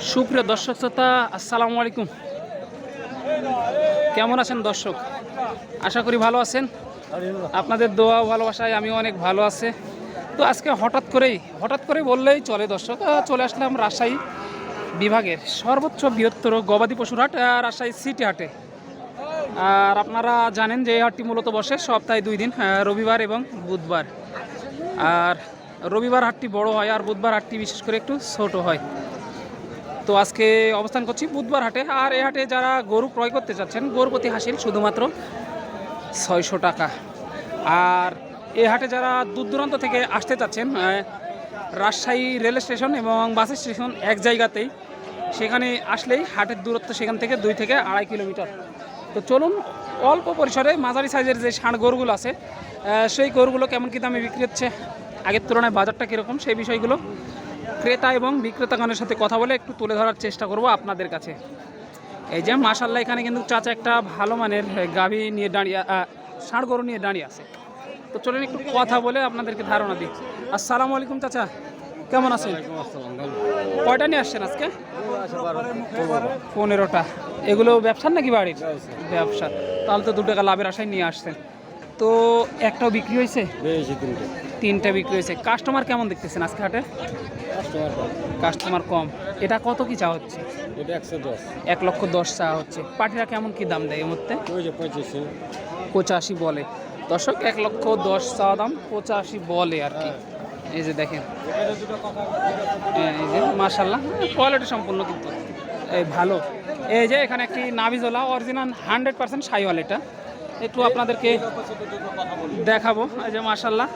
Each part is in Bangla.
সুপ্রিয় দর্শক শ্রোতা, আসসালামু আলাইকুম। কেমন আছেন দর্শক? আশা করি ভালো আছেন। আপনাদের দোয়া ভালোবাসায় আমিও অনেক ভালো আছে। তো আজকে হঠাৎ করেই, হঠাৎ করে বললেই চলে দর্শক চলে আসলাম রাজশাহী বিভাগের সর্বোচ্চ বৃহত্তর গবাদি পশুর হাট রাজশাহী সিটি হাটে। আর আপনারা জানেন যে এই হাটটি মূলত বসে সপ্তাহে দুই দিন রবিবার এবং বুধবার। আর রবিবার হাটটি বড় হয় আর বুধবার হাটটি বিশেষ করে একটু ছোট হয়। তো আজকে অবস্থান করছি বুধবার হাটে। আর এ হাটে যারা গরু ক্রয় করতে চাচ্ছেন গরু প্রতি হাসিল শুধুমাত্র ছয়শো টাকা। আর এ হাটে যারা দূর দূরান্ত থেকে আসতে চাচ্ছেন রাজশাহী রেল স্টেশন এবং বাস স্টেশন এক জায়গাতেই, সেখানে আসলেই হাটের দূরত্ব সেখান থেকে দুই থেকে আড়াই কিলোমিটার। তো চলুন, অল্প পরিসরে মাঝারি সাইজের যে ষাঁড় গরুগুলো আছে সেই গরুগুলো কেমন কী দামে বিক্রি হচ্ছে, আগের তুলনায় বাজারটা কীরকম, সেই বিষয়গুলো ক্রেতা এবং বিক্রেতাগণের সাথে কথা বলে একটু তুলে ধরার চেষ্টা করব আপনাদের কাছে। এই যে মাশাল্লাহ এখানে কিন্তু চাচা একটা ভালো মানের গাভী নিয়ে দাঁড়িয়ে ষাঁড় গরু নিয়ে দাঁড়িয়ে আছে। তো চলুন একটু কথা বলে আপনাদেরকে ধারণা দিই। আসসালামু আলাইকুম চাচা কেমন আছেন? কয়টা নিয়ে আসছেন আজকে? পনেরোটা। এগুলো ব্যবসার নাকি বাড়ির? ব্যবসা। তাহলে তো দু টাকা লাভের আশায় নিয়ে আসছেন। তো একটাও বিক্রি হয়েছে? তিনটে। তিনটা বিক্রি হয়েছে। কাস্টমার কেমন দেখতেছেন আজকে হাটে? কাস্টমার কম। এটা কত কি চা হচ্ছে? এক লক্ষ দশ চা হচ্ছে। পাটিরা কেমন কি দাম দেয় ওই যে পঁচিশে বলে। দর্শক এক লক্ষ দশ চা দাম পঁচাশি বলে আর কি। এই যে দেখেন। হ্যাঁ, এই যে মার্শাল্লাহ কোয়ালিটি সম্পূর্ণ কিন্তু। এই ভালো। এই যে এখানে একটি নাভিজোলা অরিজিনাল হান্ড্রেড পার্সেন্ট সাইওয়াল এটা। একটু আপনাদেরকে দেখাবো। এই যে মার্শাল্লাহ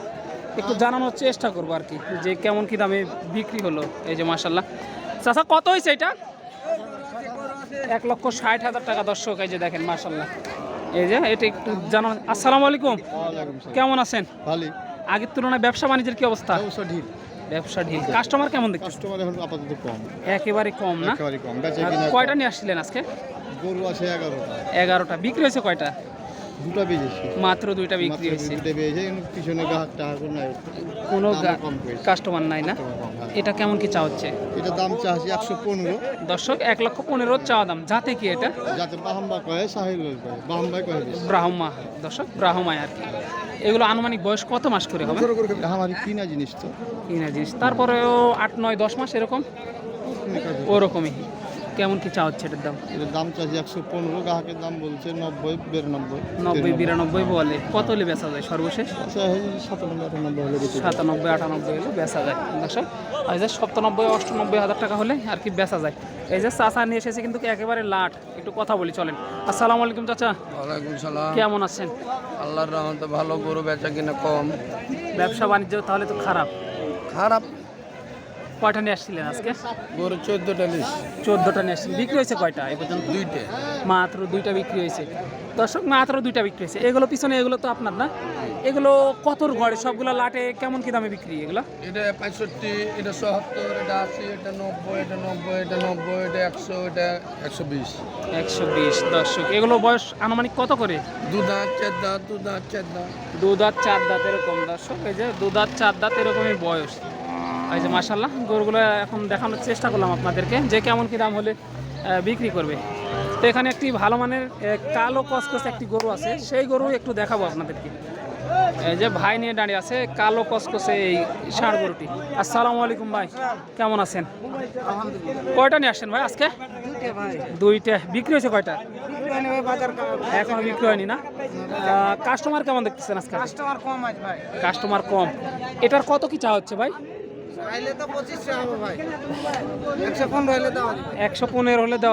একটু জানানোর চেষ্টা করব আর কি যে কেমন কি দামে বিক্রি হলো। এই যে মার্শাল্লাহ চাচা কত হয়েছে এটা? এক লক্ষ ষাট হাজার টাকা দর্শক এই যে দেখেন মার্শাল্লাহ এই যে এটা একটু জানানো আসসালামু আলাইকুম। কেমন আছেন? ভালো। আগের তুলনায় ব্যবসা বাণিজ্যের কি অবস্থা? ব্যবসা ঢিল। ব্যবসা ঢিল। কাস্টমার কেমন দেখতে কাস্টমার এখন আপাতত কম। একেবারে কম না? একেবারে কম। কয়টা নিয়ে আসছিলেন আজকে? গরু আছে এগারোটা। এগারোটা। বিক্রি হয়েছে কয়টা? দুটা বেজেছে। মাত্র দুইটা বিক্রি হয়েছে। দুটা বেজেছে পিছনে গ্রাহক টাকা করে নাই। কোনো। কাস্টমার নাই না? হ্যাঁ। এটা কেমন কি চা হচ্ছে? এটা দাম চাচ্ছি একশো পনেরো। দর্শক এক লক্ষ পনেরো চাওয়া দাম। যাতে কি এটা? যাতে বাহাম্বা কয়ে সাহিল কয়ে বাহাম্বা কয়ে ব্রাহ্মা দর্শক ব্রাহ্মায় আর কি। এগুলো আনুমানিক বয়স কত মাস করে হবে? আমার কিনা জিনিস তো। কিনা জিনিস। তারপরেও আট নয় দশ মাস এরকম? ওরকমই। কেমন কি চা হচ্ছে এটার দাম? এটার দাম চাচ্ছি একশো পনেরো গ্রাহকের দাম বলছে নব্বই বিরানব্বই। নব্বই বিরানব্বই বলে। কত হলে বেচা যায় সর্বশেষ? সাতানব্বই আটানব্বই হলে সাতানব্বই আটানব্বই হলে বেচা যায়। দর্শক আর এই যে সপ্তানব্বই অষ্টানব্বই হাজার টাকা হলে আর কি বেচা যায়। এই যে চাচা নিয়ে এসেছে কিন্তু একেবারে লাট। একটু কথা বলি চলেন। আসসালামু আলাইকুম চাচা। ওয়ালাইকুম সালাম। কেমন আছেন? আল্লাহর রহমতে ভালো গরু বেচা কিনা কম। ব্যবসা বাণিজ্য তাহলে তো খারাপ। খারাপ কয়টা নিয়ে আসছিলেন আজকে? গরু চোদ্দটা লিস চোদ্দোটা নিয়ে আসছিলেন বিক্রি হয়েছে কয়টা এই পর্যন্ত? দুইটে। মাত্র দুইটা বিক্রি হয়েছে। দর্শক মাত্র দুইটা বিক্রি হয়েছে। এগুলো পিছনে এগুলো তো আপনার না? এগুলো কতর গড়ে সবগুলো লাটে কেমন কি দামে বিক্রি এগুলো? এটা পঁয়ষট্টি এটা সত্তর এটা আশি এটা নব্বই এটা নব্বই এটা নব্বই এটা একশো এটা একশো বিশ। একশো বিশ। দর্শক এগুলো বয়স আনুমানিক কত করে? দু দাঁত চার দাঁত দু দাঁত চার দাঁত। দু দাঁত চার দাঁত এরকম। দর্শক এই যে দু দাঁত চার দাঁত এরকমই বয়স। এই যে মাসাল্লাহ গরুগুলো এখন দেখানোর চেষ্টা করলাম আপনাদেরকে যে কেমন কি দাম হলে বিক্রি করবে। তো এখানে একটি ভালো মানের কালো কসকস একটি গরু আছে সেই গরু একটু দেখাবো আপনাদেরকে। এই যে ভাই নিয়ে দাঁড়িয়ে আছে কালো কসকসে এই ষাঁড় গরুটি। আসসালামু আলাইকুম ভাই কেমন আছেন? কয়টা নিয়ে আসছেন ভাই আজকে? দুইটা বিক্রি হয়েছে কয়টা? এখনও বিক্রি হয়নি না? কাস্টমার কেমন দেখতেছেন আজকে? কাস্টমার কম কাস্টমার কম। এটার কত কি চা হচ্ছে ভাই? একশো পনেরো হলে দেওয়া